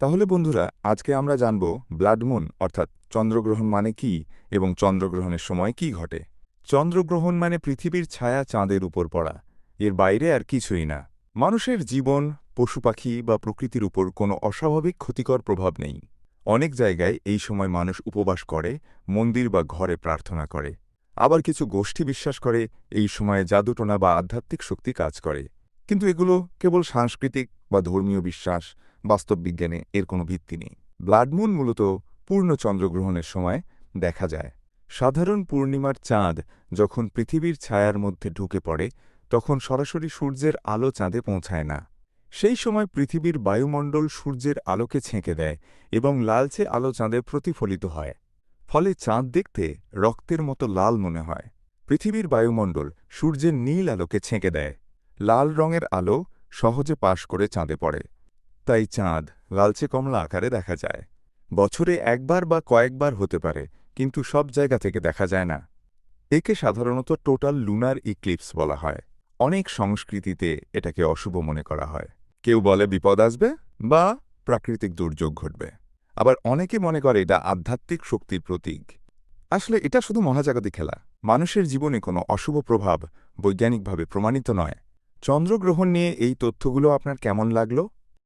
তাহলে বন্ধুরা, আজকে আমরা জানব ব্লাড মুন, অর্থাৎ চন্দ্রগ্রহণ মানে কি এবং চন্দ্রগ্রহণের সময় কি ঘটে। চন্দ্রগ্রহণ মানে পৃথিবীর ছায়া চাঁদের উপর পড়া, এর বাইরে আর কিছুই না। মানুষের জীবন, পশু পাখি বা প্রকৃতির উপর কোনো অস্বাভাবিক ক্ষতিকর প্রভাব নেই। অনেক জায়গায় এই সময় মানুষ উপবাস করে, মন্দির বা ঘরে প্রার্থনা করে। আবার কিছু গোষ্ঠী বিশ্বাস করে, এই সময়ে জাদুটোনা বা আধ্যাত্মিক শক্তি কাজ করে। কিন্তু এগুলো কেবল সাংস্কৃতিক বা ধর্মীয় বিশ্বাস বাস্তব বিজ্ঞানে এর কোনো ভিত্তি নেই। ব্লাডমুন মূলত পূর্ণ চন্দ্রগ্রহণের সময় দেখা যায়। সাধারণ পূর্ণিমার চাঁদ যখন পৃথিবীর ছায়ার মধ্যে ঢুকে পড়ে, তখন সরাসরি সূর্যের আলো চাঁদে পৌঁছায় না। সেই সময় পৃথিবীর বায়ুমণ্ডল সূর্যের আলোকে ছেঁকে দেয় এবং লালচে আলো চাঁদে প্রতিফলিত হয়। ফলে চাঁদ দেখতে রক্তের মতো লাল মনে হয়। পৃথিবীর বায়ুমণ্ডল সূর্যের নীল আলোকে ছেঁকে দেয়। লাল রঙের আলো সহজে পাশ করে চাঁদে পড়ে। তাই চাঁদ লালচে কমলা আকারে দেখা যায়। বছরে একবার বা কয়েকবার হতে পারে, কিন্তু সব জায়গা থেকে দেখা যায় না। একে সাধারণত টোটাল লুনার ইক্লিপস বলা হয়। অনেক সংস্কৃতিতে এটাকে অশুভ মনে করা হয়। কেউ বলে বিপদ আসবে বা প্রাকৃতিক দুর্যোগ ঘটবে। আবার অনেকে মনে করে এটা আধ্যাত্মিক শক্তির প্রতীক। আসলে এটা শুধু মহাজাগতিক খেলা। মানুষের জীবনে কোনো অশুভ প্রভাব বৈজ্ঞানিকভাবে প্রমাণিত নয়। চন্দ্রগ্রহণ নিয়ে এই তথ্যগুলো আপনার কেমন লাগল?